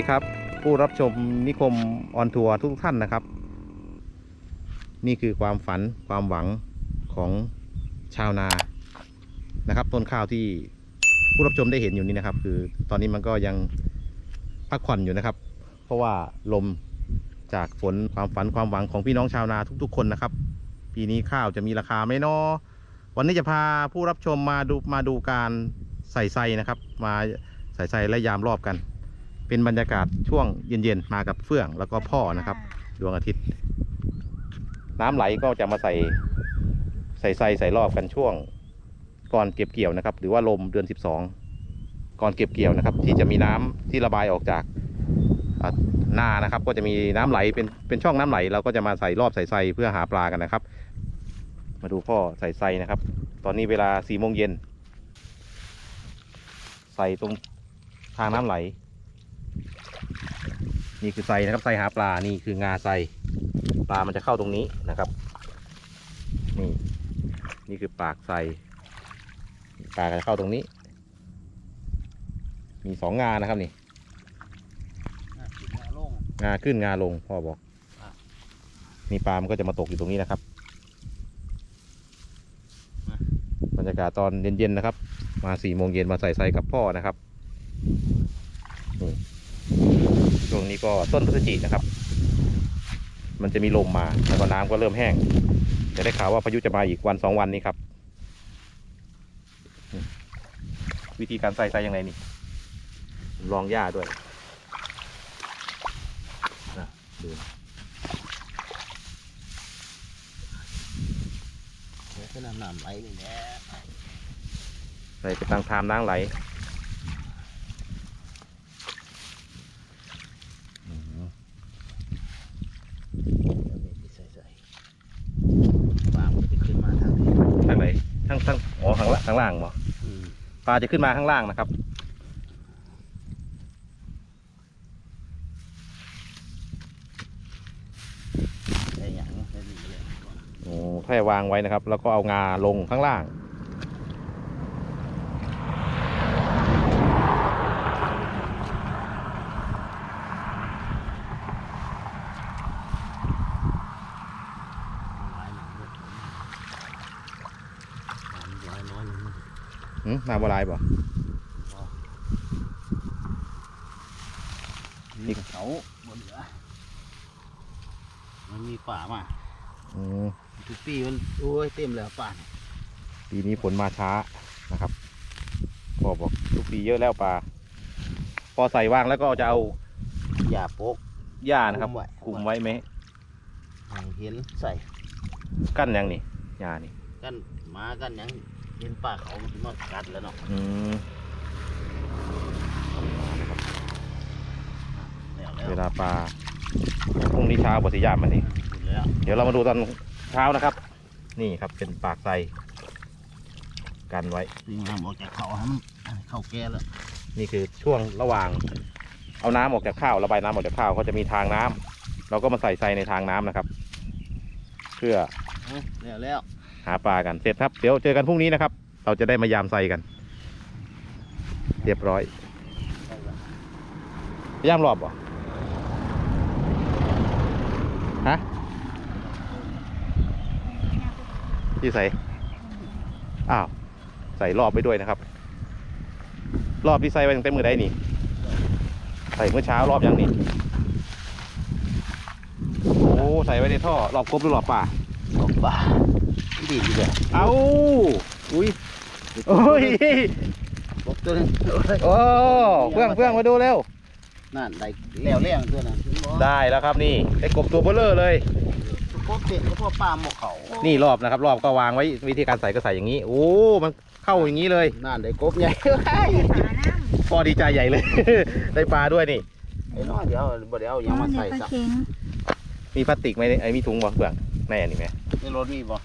วัสดีครับ ผู้รับชมนิคมออนทัวร์ทุกท่านนะครับ นี่คือความฝันความหวังของชาวนานะครับ ต้นข้าวที่ผู้รับชมได้เห็นอยู่นี้นะครับ คือตอนนี้มันก็ยังพักผ่อนอยู่นะครับ เพราะว่าลมจากฝนความฝันความหวังของพี่น้องชาวนาทุก ๆ คนนะครับ ปีนี้ข้าวจะมีราคาไหมเนาะวันนี้จะพาผู้รับชมมาดูมาดูการใส่ไซนะครับ มาใส่ไซและยามรอบกัน เป็นบรรยากาศช่วงเย็นๆ มากับเฟื่องแล้วก็พ่อนะครับ ดวงอาทิตย์ น้ำไหลก็จะมาใส่ใส่ไซใส่รอบกันช่วง ก่อนเก็บเกี่ยวนะครับ หรือว่าลมเดือน 12 ก่อนเก็บเกี่ยวนะครับ ที่จะมีน้ำที่ระบายออกจากอ่านานะครับ ก็จะมีน้ำไหลเป็นเป็นช่องน้ำไหลเราก็จะมาใส่รอบใส่ไซเพื่อหาปลากันนะครับ มาดูพ่อใส่ไซนะครับ ตอนนี้เวลาสี่โมงเย็นใส่ตรงทางน้ำไหล นี่คือไซนะครับไซหาปลานี่คืองาไซปลามันจะเข้าตรงนี้นะครับ นี่นี่คือปากไซปลาก็จะเข้าตรงนี้ มีสองงานะครับนี่งาขึ้นงาลงพ่อบอกครับนี่ปลามันก็จะมาตกอยู่ตรงนี้นะครับบรรยากาศตอนเย็นๆนะครับ มาสี่โมงเย็นมาใส่ไซกับพ่อนะครับนี่ ช่วงนี้ก็ต้นพฤศจินะครับ มันจะมีลมมาแล้วก็น้ำก็เริ่มแห้ง จะได้ข่าวว่าพายุจะมาอีกวันสองวันนี้ครับอืมวิธีการใส่ใส่ยังไงนี่ลองหญ้าด้วยนะดูนะเดี๋ยวก็น้ำน้ำไหลนี่แหละใส่ไปตามทามน้ำไหลอืม เดี๋ยวนี่ใส่ใส่ปลามันจะขึ้นมาทางนี้ ทางไหนทางทางอ๋อ ข้างล่างข้างล่างบ่อืมปลาจะขึ้นมาข้างล่างนะครับใส่หยังใส่นี่เลยโอ้แค่วางไว้นะครับ แล้วก็เอางาลงข้างล่าง หลายหนังด้วยน้ำหลายน้อยหนึง หืม น้ำบลายบ่นี่เขาบนเหลือ มันมีป่ามาอืมทุกปีมันโอ้ยเต็มแล้วป่าเนี่ยปีนี้ฝนมาช้านะครับพ่อบอกทุกปีเยอะแล้วปลาพอใส่วางแล้วก็จะเอาหญ้าโปกหญ้านะครับคุมไว้คุมไว้ไหมให้เห็นใส่กั้นยังนี่หญ้านี่กันหมากันหยัง เห็นป่าเขามันมากัดแล้วเนาะอืมแล้วเวแล้วลาปลาพรุ่งนี้เช้าบสิยามมันนี่หมดแล้วเดี๋ยวเรามาดูตอนเช้านะครับ นี่ครับเป็นปากไซกันไว้ดึงน้ำออกจากเขาให้มันเข้าแก่แล้วนี่คือช่วงระหว่าง เอาน้ำออกจากข้าวระบายน้ำออกจากข้าวเขาจะมีทางน้ำเราก็มาใส่ไซในทางน้ำนะครับ เพื่อ แล้วแล้ว หาปลากันเสร็จครับเดี๋ยวเจอกันพรุ่งนี้นะครับ เราจะได้มายามไซกัน เรียบร้อยยามรอบบ่ฮะที่ใส่อ้าวใส่รอบไปด้วยนะครับ รอบที่ใส่ไว้ตั้งแต่มือใดนี่ใส่เมื่อเช้ารอบยังนี่โอ้ใส่ไว้ในท่อรอบกบหรือรอบป่าออกป่า ดีอยู่เลยเอาอุ้ยโอ้ยกบตัวนึงโอ้ยโอ้เพื่องเพื่องมาดูเร็วนั่นได้แล้วแรงตัวนั้นได้แล้วครับนี่ได้กบตัวเบลเลอร์เลยกบเป็ดกับพวกปลาหมกเขา นี่รอบนะครับรอบก็วางไว้วิธีการใส่ก็ใส่อย่างนี้ โอ้มันเข้าอย่างนี้เลยนั่นได้กบใหญ่พ่อดีใจใหญ่เลย ได้ปลาด้วยนี่ไอ้น้อยเดี๋ยวบ่เดี๋ยวยังมาใส่สักมีพลาสติกไหมไอ้มีถุงบ่เพื่องในอันนี้ไหมในรถมีบ่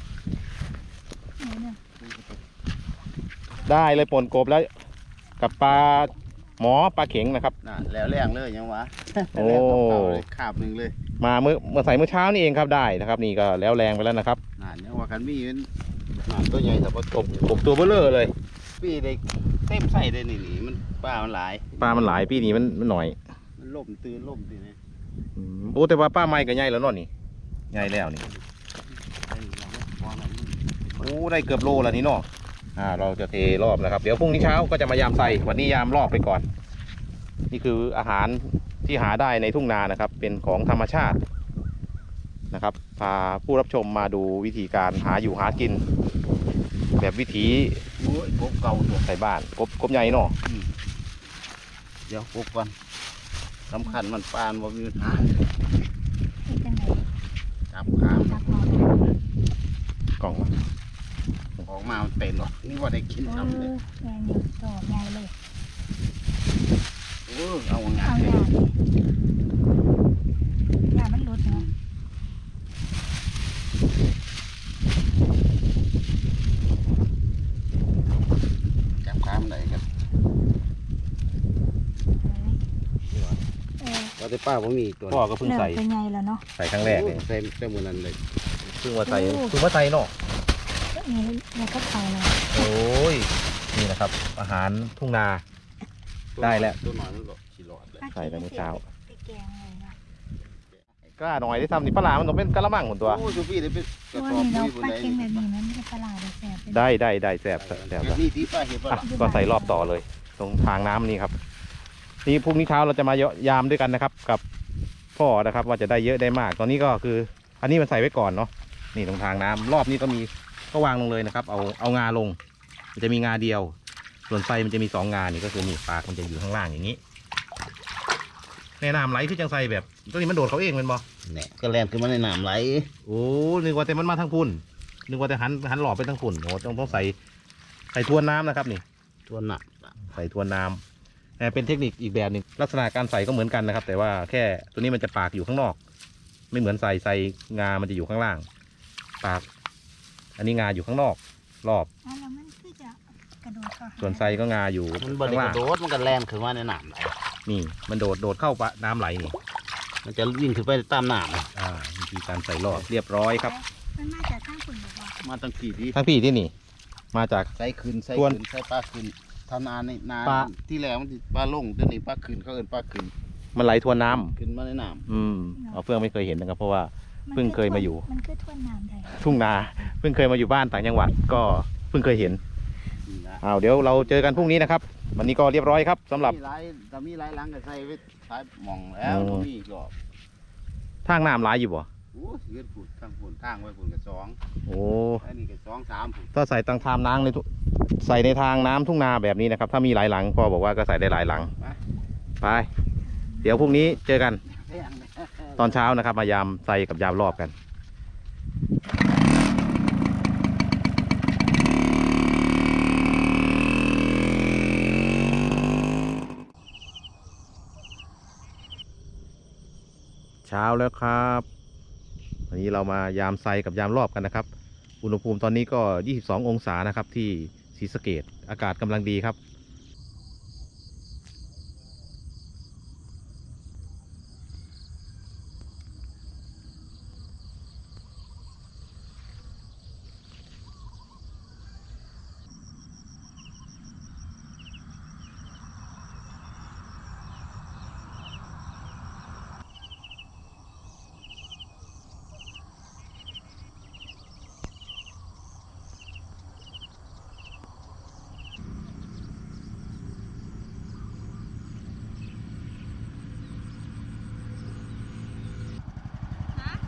ได้เลยปนกบแล้ว กับปลาหมอปลาเข็งนะครับนั่นแล้วแรงเลยยังวะโอ้แรงกับเก่าเลยคาบหนึ่งเลยมาเมื่อเมื่อใส่เมื่อเช้านี่เองครับได้นะครับ นี่ก็แล้วแรงไปแล้วนะครับนั่นยังว่ากันมีเป็นนั่นตัวใหญ่แต่ว่ากบบกบตัวเบลเลอร์เลยปีได้เต็มใส่เลยนี่นี่มันปลามันหลายปลามันหลายปีนี้มันมันหน่อยมันลล่มตื่นล่มตื่นนี่อืมโอ้แต่ว่าป้าไม้ก็ใหญ่แล้วเนาะนี่ใหญ่แล้วนี่ ไอ้เราไม่พอแล้วมัน โอ้ได้เกือบโลแล้วนี่เนาะอ่า เราจะเทรอบนะครับ เดี๋ยวพรุ่งนี้เช้าก็จะมายามใส่ วันนี้ยามรอบไปก่อน นี่คืออาหารที่หาได้ในทุ่งนานะครับ เป็นของธรรมชาตินะครับ พาผู้รับชมมาดูวิธีการหาอยู่หากิน แบบวิถีโอ้ยกบเก่าตัวใส่บ้านกบกบใหญ่เนาะเดี๋ยวกบก่อนสำคัญมันปานว่ามีปัญหาเป็นจังไดจับขามจับหมอนกล่องวะ ออกมามันเป็นหรอกนี่ว่าได้กินเออซ้ำเลยแม่นี่โตใหญ่เลยโอ้ยเอางาเอานหยาดเลยหยาดมันหลุดเนาะจับขามได้กันเออเราได้ป้าผมมีตัวพ่อก็เพิ่งเริ่มใส่เป็นไงแล้วเนาะใส่ครั้งแรกเลยใส่ใส่มือนั้นเลยเพิ่งมาใส่โอ้เพิ่งมาใส่เนาะ นี่แล้วก็เขาเลยโอ้ยนี่นะครับ อาหารทุ่งนา ได้แล้ว ตัวหน่อยมันก็ขีหลอดเลยใส่ไปเมื่อเช้า ไปแกงเลยเนาะกล้าหน่อยที่ทำนี่ปลาหลามันต้องเป็นกะละมังหมดตัว โอ้ยดูพี่ได้เป็นกระว่าสอบนี่เราปุ๋ยบนปลาไหนเค็งแบบนี้มันไม่ใช่ปลาหลาดเลยแสบเป็นได้ได้ได้แสบแสบแสบนี่ที่ป้าเห็นปะอะล่ะก็ใส่รอบต่อเลย ตรงทางน้ำนี่ครับ นี่พรุ่งนี้เช้าเราจะมายามด้วยกันนะครับ กับพ่อนะครับ ว่าจะได้เยอะได้มาก ตอนนี้ก็คือ อันนี้มันใส่ไว้ก่อนเนาะนี่ตรงทางน้ำรอบนี้ก็มี ก็วางลงเลยนะครับ เอาเอางาลง มันจะมีงาเดียว ส่วนไส้มันจะมีสองงานี่ก็คือนี่ปากมันจะอยู่ข้างล่างอย่างนี้แนะนำไหลคือจังไสแบบตัวนี้มันโดดเขาเองเป็นบ่เนี่ยก็แล่นขึ้นมาในน้ำไหลโอ้นึกว่าแต่มันมาทางพุ่นนึกว่าแต่หันหันหลอบไปทางพุ่นโอ้ต้องต้องใส่ใส่ทวนน้ำนะครับนี่ตัวหนักใส่ทวนน้ำแต่เป็นเทคนิคอีกแบบหนึงลักษณะการใส่ก็เหมือนกันนะครับ แต่ว่าแค่ตัวนี้มันจะปากอยู่ข้างนอก ไม่เหมือนใส่ใส่งามันจะอยู่ข้างล่าง ปาก อันนี้งาอยู่ข้างนอก รอบอะแล้วมันคือจะกระโดดเข้าหาส่วนไซก็งาอยู่มันบริข้างกล่างระโดดมันก็แล่นขึ้นมาในน้ำไหลนี่ มันโดดโดดเข้าปะน้ำไหลนี่มันจะวิ่งขึ้นไปตามน้อ่าวิธีการใส่รอบเรียบร้อยครับมันมาจากข้างคุณบอกว่าำมาตั้งกี่ทีทั้งพี่ที่นี่ มาจาก ใส่ขึ้นใส่ทวนขึ้นใส่ปลาขึ้นทำนาในนาปลา ที่แล้วมันสิปลาลงตัวนี้ปลาขึ้นเขาเอินปลาขึ้นมันไหลทวนน้ำขึ้นมาในน้อืมเอาเฟื่องไม่เคยเห็นนะครับ เพราะว่ามัน เพิ่งเคยมาอยู่ มันคือท่วนน้ำไทยทุ่งนา เพิ่งเคยมาอยู่บ้านต่างจังหวัดก็เพิ่งเคยเห็นำนี่นะเอาเดี๋ยวเราเจอกันพรุ่งนี้นะครับ วันนี้ก็เรียบร้อยครับสำหรับมีหลายแต่มีหลายหลังก็ใส่ไว้ใช้หมองแล้วอืมบ่มีอีกรอบทางน้ำไหลอยู่บ่โอ้ยเยืนผุดทางผุนทางไว้ผุนกับสองโอ้อันนี้กับสองสามผุนถ้าใส่ตังทามน้ำในทุใส่ในทางน้ำทุ่งนาแบบนี้นะครับ ถ้ามีหลายหลังพ่อบอกว่าก็ใส่ได้หลายหลังไป เดี๋ยวพรุ่งนี้เจอกัน แพงเลย ตอนเช้านะครับ มายามใส่กับยามรอบกัน เช้าแล้วครับวันนี้เรามายามไซกับยามรอบกันนะครับ อุณหภูมิตอนนี้ก็ 22 องศานะครับที่ศรีสะเกดอากาศกำลังดีครับ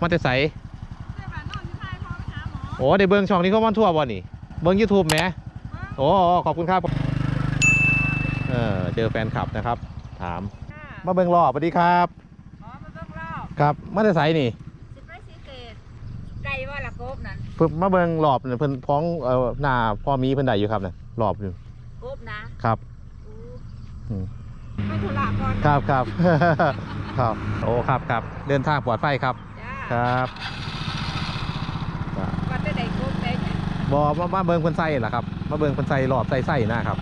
มันจะใสโอ้ได้เบิ้งช่องนี้เขามันทั่วบ่นี่ เบิ้งยูทูบไหมโอ้ขอบคุณครับเออเจอแฟนคลับนะครับ ถาม มาเบิ้งรอบสวัสดีครับอ๋อมาเบิ่งรอบครับมาจะใสนี่สิไปสีเกตไก่ว่าละกบนั่นเพิ่นมาเบิ้งรอบเนี่ยเพิ่นพ้องเอ่อหน้าพ่อมีเพิ่นได้อยู่ครับเนี่ยรอบอยู่กบนะครับอู้อืมไปธุระก่อนครับครับครับโอ้ครับครับเดินทางปลอดภัยครับจ้า ครับจ้ะว่าจะได้กบได้เนี่ยบอมามาเบิ้งเพิ่นใส่ล่ะครับ มาเบิ้งเพิ่นใส่รอบใส่ใส่นะครับ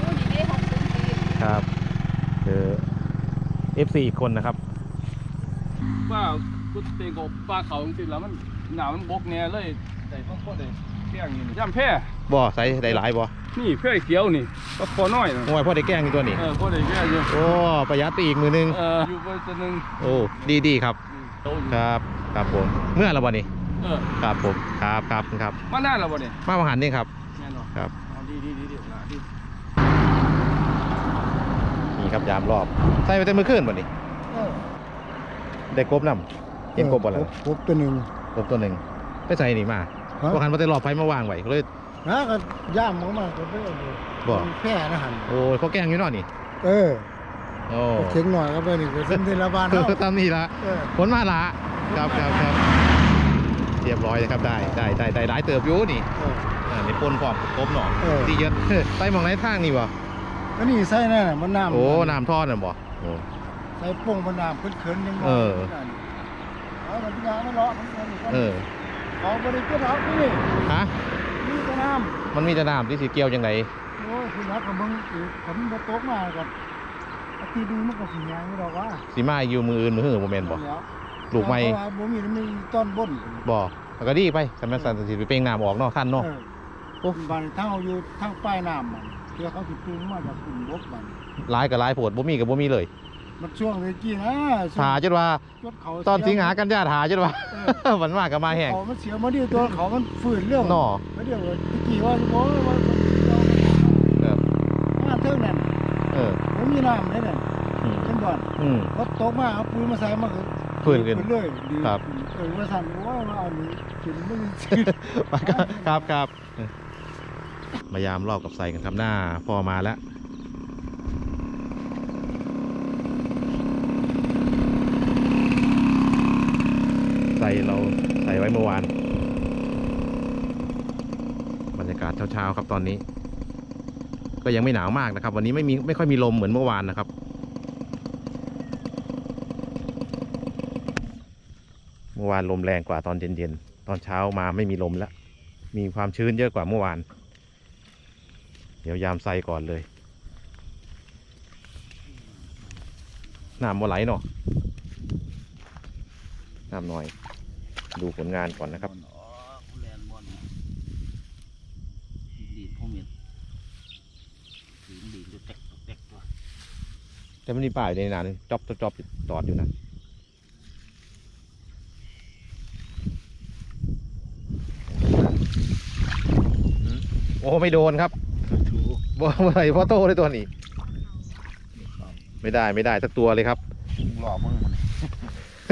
อู้นี่ได้หกสิบปีครับคือ FC อีกคนนะครับ ว่ากูเตะกบปลาเขาจริงๆแล้วมันหนาวมันบกเนี่ยเลยใส่ข้างโคตรเลยแกงนี่ย่ำแพร่บ่ใส่ได้หลายบ่นี่แพร่เขียวนี่ก็พอน้อยนะโอ้ยพ่อได้แกล้งอีกตัวนี้ เออพอได้แก่อยู่โอ้ประหยัดไปอีกมือนึง เอออยู่ไปตัวหนึงโอ้ดีดีครับโตอยู่ ครับครับผมเมื่อไรบ่นี่เออครับผมครับครับครับมานานแล้วบ่เนี่ยมาบังหันนี่ครับแม่นบ่ครับอ๋อดีดีดีดีนะดีนี่ครับยามรอบใส่ไปแต่มือขึ้นบ่นี่เออได้กบนำเห็นกบบ่ล่ะกบตัวหนึ่งกบตัวหนึ่งไปใส่นี่มาฮะพวกหันมาแต่รอบไฟมาวางไว้ก็เลยนะก็ย่ามมันมาก็ไปเอาบ่แพร่นะหันโอ้ยเขาแกล้งอยู่เนอนี่เออ โอ้ก็เข็งหน่อยก็ไปนี่ก็สิ้นที่ละบานเนาะตามนี่ละเออผลมาละครับครับครับเรียบร้อยเลยครับได้ได้ได้ได้หลายเติบอยู่นี่เอออ่าในปนพร้อมกบหน่อเออดีเยอะใส่หมองไหนทางนี่บ่อันนี้ใส่แน่น่ะมันน้ำโอ้น้ำทอดน่ะบ่โอ้ใส่โป่งมันน้ำขึ้นเขินๆยังเออเอามันยางไม่เลาะมันเป็นเออเขาบริกิตเอานี่ฮะนี่ก็น้มันมีแต่น้ำที่สีเกี่ยวจังไดำโอ้ยคุณรักกับมึงอีกผมมาตกมากับอาทิ ตย์หนึงมันก็สิยางไม่ดอกว่าสีมาอยู่มืออื่นมือหื้อบ่แม่นบ่แล้วลูกใหม่เพราะว่าบ่มีมีต้นบนบ่แล้วก็ดีไปสำนักสันสิไปเป่งน้ำออกเนาะท่านเนาะเออโอ้บ้านเท่าอยู่ทางป้ายน้ำมันเพื่อเขาสิปรุงมาจากกลุ่มบกมันหลายก็หลายโพดบ่มีก็บ่มีเลยมันช่วงเมื่อกี้นะช่วงถาจนว่าจนเขาตอนสิงหากันยาถาจนว่าเออมันมากก็มาแห้งเขามันเสียมาเดียวตัวเขามันฝืนเรื่องเนาะ มาเดียวว่าตะกี้ว่าสิบ่ว่าเราเอ เออบ่มีน้ำเลยนั่นอืมเห็นบ่อืม รถตกมาเอาปุ๋ยมาใส่มาก็ฟื้นขึ้นเลยดีครับเออว่าสั่นว่าว่าอันนี้กินไม่สิครับครับมายามรอบกับใส่กันครับหน้าพ่อมาแล้วใส่เราใส่ไว้เมื่อวาน บรรยากาศเช้าๆครับตอนนี้ ก็ยังไม่หนาวมากนะครับ วันนี้ไม่มีไม่ค่อยมีลมเหมือนเมื่อวานนะครับ เมื่อวานลมแรงกว่าตอนเย็นๆตอนเช้ามาไม่มีลมแล้วมีความชื้นเยอะกว่าเมื่อวาน เดี๋ยวยามใส่ก่อนเลยน้ำบ่ไหลเนาะน้ำหน่อย ดูผลงานก่อนนะครับ อ๋อแลนบอลดีดพวกเมียนดีดดีดแตกแตกตัว แต่มันมีป้ายอยู่ในนั้นจ๊อบจ๊อบจ๊อบจอดอยู่นะโอ้ไม่โดนครับถูกบ่เมื่อไหร่พ่อโตเลยตัวนี้ ไม่ได้ไม่ได้สักตัวเลยครับหล่อมึงมัน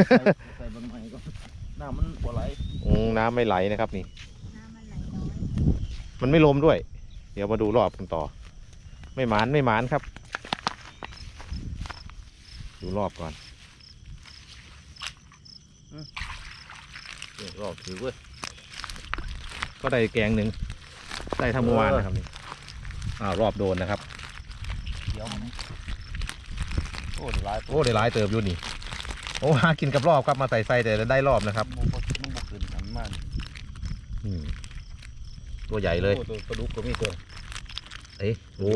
ใส่ใส่บางไม้ก็น้ำมันบ่ไหลอืมน้ำไม่ไหลนะครับนี่น้ำมันไหลน้อยมันไม่ลมด้วย เดี๋ยวมาดูรอบกันต่อ ไม่หมานไม่หมานครับ ดูรอบก่อนเดี๋ยวรอบถือเว้ย ก็ได้แกงหนึ่งได้ทำเมื่อวานนะครับนี่อ้าวรอบโดนนะครับเดี๋ยวมันโอ้ยหลายโอ้ได้หลายเติบอยู่นี่ โอ้หากินกับรอบครับมาใส่ใส่แต่ได้รอบนะครับมันบ่มันบ่ขึ้นหันมาอืมตัวใหญ่เลยโอ้ตัวปลาดุกก็มีตัวเอ้ยโอ้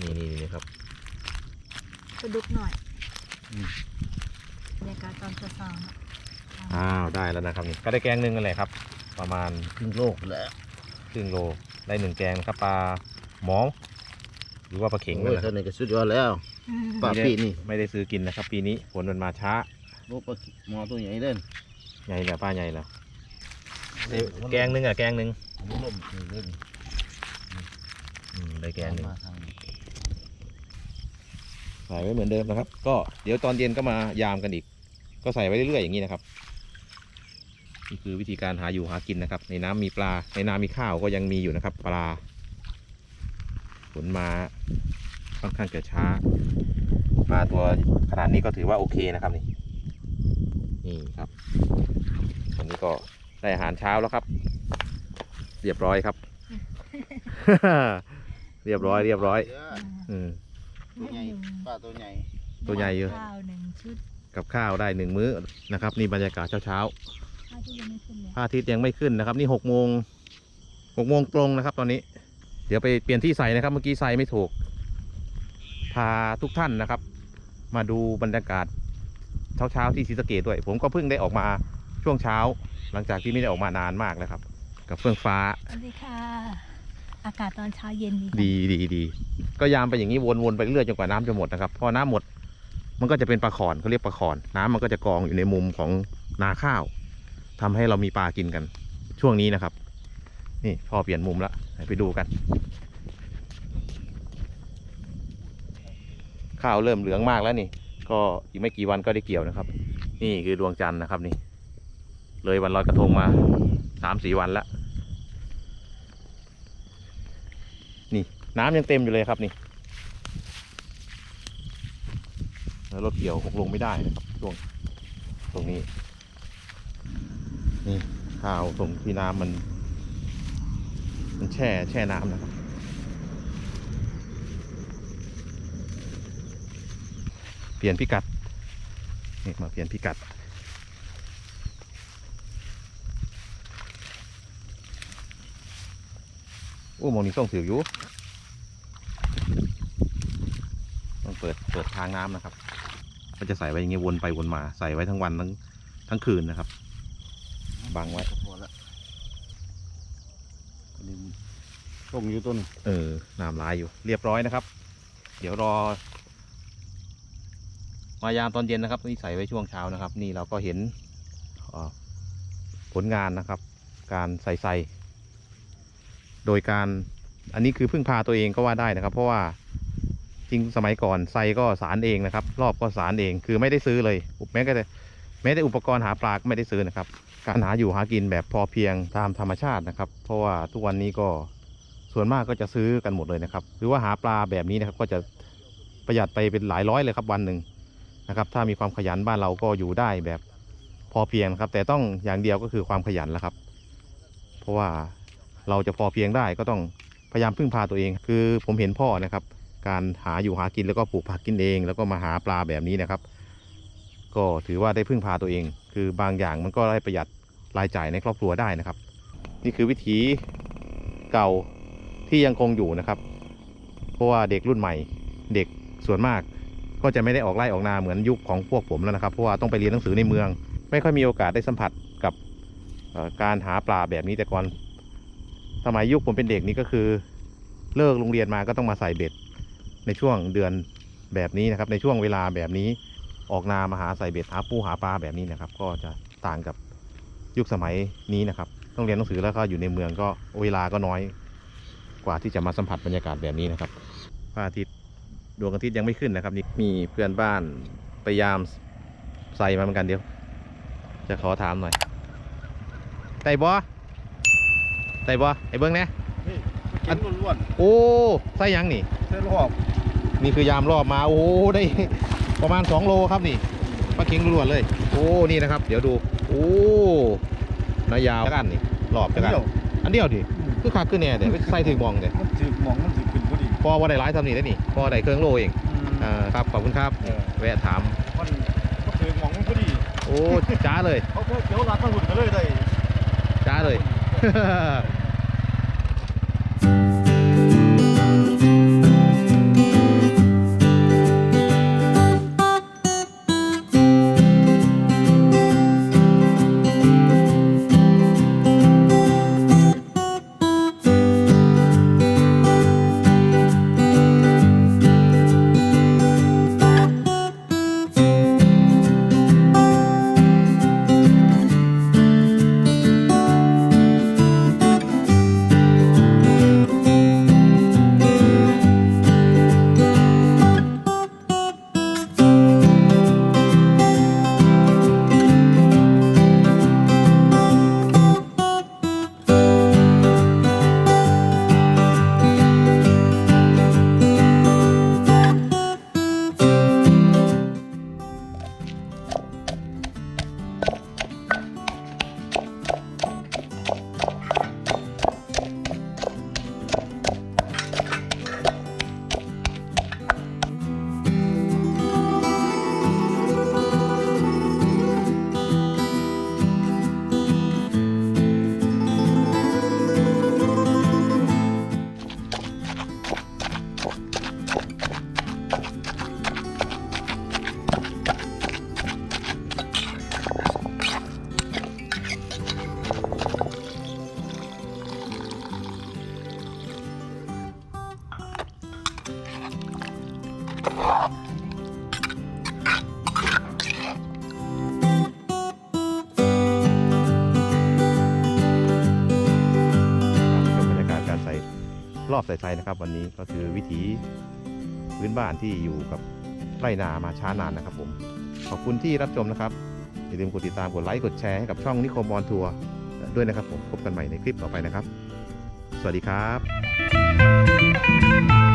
นี่นี่นี่นี่ครับกระดุกหน่อย บรรยากาศตอนเช้าๆเนาะอ้าวได้แล้วนะครับนี่ก็ได้แกงหนึ่งกันแหละครับ ประมาณครึ่งโลกแล้วครึ่งโลได้หนึ่งแกงนะครับปลาหมอหรือว่าปลาเข็งโอ้นั่นยแหละคเท่ารับนี้ก็สุดยอดแล้วอืมปลาปีนี่ไม่ได้ซื้อกินนะครับ ปีนี้ฝนมันมาช้าโอ้ปลาหมอตัวใหญ่เด่นใหญ่แล้วป้าใหญ่แล้วแกงหนึ่งอะแกงหนึ่งมันล่มนี่เล่นอืมได้แกงหนึ่งมาทางนี้ ใส่ไว้เหมือนเดิมนะครับ ก็เดี๋ยวตอนเย็นก็มายามกันอีก ก็ใส่ไว้เรื่อยๆอย่างนี้นะครับนี่คือวิธีการหาอยู่หากินนะครับ ในน้ำมีปลา ในน้ำมีข้าวก็ยังมีอยู่นะครับ ปลาฝนมาค่อนข้างจะช้าปลาตัวขนาดนี้ก็ถือว่าโอเคนะครับนี่นี่ครับวันนี้ก็ได้อาหารเช้าแล้วครับ เรียบร้อยครับ เรียบร้อยเรียบร้อย อืม ตัวใหญ่ปลาตัวใหญ่ตัวใหญ่เยอะข้าวหนึ่งชุดกับข้าวได้หนึ่งมื้อนะครับ นี่บรรยากาศเช้าข้าวที่ยังไม่ขึ้นเลยๆพระอาทิตย์ยังไม่ขึ้นนะครับ นี่หกโมงหกโมงตรงนะครับ ตอนนี้ เดี๋ยวไปเปลี่ยนที่ใส่นะครับ เมื่อกี้ใส่ไม่ถูก พาทุกท่านนะครับ มาดูบรรยากาศเช้าๆที่ศรีสะเกดด้วย ผมก็เพิ่งได้ออกมาช่วงเช้า หลังจากที่ไม่ได้ออกมานานมากแล้วครับ กับเฟื่องฟ้า สวัสดีค่ะ อากาศตอนเช้าเย็นดีดีดีดีก็ยามไปอย่างนี้วนๆไปเรื่อยจนกว่าน้ำจะหมดนะครับพอน้ำหมด มันก็จะเป็นปลาขอนเขาเรียกปลาขอน น้ำมันก็จะกองอยู่ในมุมของนาข้าวทำให้เรามีปลากินกัน ช่วงนี้นะครับ นี่พอเปลี่ยนมุมแล้วไปดูกัน ข้าวเริ่มเหลืองมากแล้วนี่ ก็อีกไม่กี่วันก็ได้เกี่ยวนะครับ นี่คือดวงจันทร์นะครับนี่ เลยวันลอยกระทงมาสามสี่วันแล้ว นี่น้ำยังเต็มอยู่เลยครับนี่แล้วรถเกี่ยวคงลงไม่ได้นะครับช่วงตรงนี้ นี่ข้าวตรงที่น้ำมัน มันแช่แช่น้ำนะครับเปลี่ยนพิกัดนี่มาเปลี่ยนพิกัดโอ้มองนี้ส่งถืออยู่ ต้อง เปิดเปิดทางน้ำนะครับก็จะใส่ไว้อย่างเงี้ยวนไปวนมา ใส่ไว้ทั้งวันทั้งทั้งคืนนะครับ บังไว้พอละอันนี้ส่งอยู่ต้นเออน้ำลายอยู่ เรียบร้อยนะครับ เดี๋ยวรอ มายามตอนเย็นนะครับนี่ใส่ไว้ช่วงเช้านะครับ นี่เราก็เห็นเอ่อผลงานนะครับ การใส่ใส่โดยการอันนี้คือพึ่งพาตัวเองก็ว่าได้นะครับ เพราะว่าจ ริงสมัยก่อนใส่ก็สารเองนะครับ รอบก็สารเองคือไม่ได้ซื้อเลยแม้แต่แม้แต่อุปกรณ์หาปลาก็ไม่ได้ซื้อนะครับ การหาอยู่หากินแบบพอเพียงตามธรรมชาตินะครับ เพราะว่าทุกวันนี้ก็ส่วนมากก็จะซื้อกันหมดเลยนะครับ หรือว่าหาปลาแบบนี้นะครับก็จะประหยัดไปเป็นหลายร้อยเลยครับวันหนึ่งนะครับ ถ้ามีความขยันบ้านเราก็อยู่ได้แบบพอเพียงครับ แต่ต้องอย่างเดียวก็คือความขยันแล้วครับ เพราะว่าเราจะพอเพียงได้ก็ต้องพยายามพึ่งพาตัวเอง คือผมเห็นพ่อนะครับ การหาอยู่หากินแล้วก็ปลูกผักกินเอง แล้วก็มาหาปลาแบบนี้นะครับ ก็ถือว่าได้พึ่งพาตัวเอง คือบางอย่างมันก็ได้ประหยัดรายจ่ายในครอบครัวได้นะครับ นี่คือวิถีเก่าที่ยังคงอยู่นะครับ เพราะว่าเด็กรุ่นใหม่ เด็กส่วนมาก ก็จะไม่ได้ออกไล่ออกนาเหมือนยุคของพวกผมแล้วนะครับเพราะว่าต้องไปเรียนหนังสือในเมือง ไม่ค่อยมีโอกาสได้สัมผัสกับการหาปลาแบบนี้แต่ก่อนสมัยยุคผมเป็นเด็กนี่ก็คือ เลิกโรงเรียนมาก็ต้องมาใส่เบ็ด ในช่วงเดือนแบบนี้นะครับ ในช่วงเวลาแบบนี้ออกนามาหาใส่เบ็ดหาปูหาปลาแบบนี้นะครับ ก็จะต่างกับยุคสมัยนี้นะครับ ต้องเรียนหนังสือแล้วก็อยู่ในเมืองก็เวลาก็น้อยกว่าที่จะมาสัมผัสบรรยากาศแบบนี้นะครับพระอาทิตย์ดวงอาทิตย์ยังไม่ขึ้นนะครับนี่มีเพื่อนบ้านพยายามใส่มาเหมือนกันเดียว จะขอถามหน่อยไต่บอไต่บอไอ้เบิ้งเนี่ยกินล้วนโอ้ใส่หยังนี่ๆใส่รอบ นี่คือยามรอบมา โอ้ได้ประมาณ 2 โลครับนี่ปลาเค็งล้วนๆเลย โอ้นี่นะครับ เดี๋ยวดู โอ้นายาวกันนี่รอบอัจะนกันเดียวอันเดียวดิคือขาดคือแน่เดี๋ยวใส่ถึงมองเดี๋ยวมันถือหมองมันถือขึ้นพอดีพอว่าได้ร้ายทำนี่ได้นี่พอได้เครื่องโลเองอ่าครับขอบคุณครับเออแวะถามมันมันถือหมองมันพอดีโอ้จ้าเลยเขาเขียวรัดมาหุ่นกันเลยได้จ้าเลย รอบสายไทยนะครับ วันนี้ก็คือวิถีพื้นบ้านที่อยู่กับไร่นามาช้านานนะครับผม ขอบคุณที่รับชมนะครับ อย่าลืมกดติดตามกดไลค์กดแชร์ให้กับช่องนิคมออลทัวร์ด้วยนะครับผมพบกันใหม่ในคลิปต่อไปนะครับ สวัสดีครับ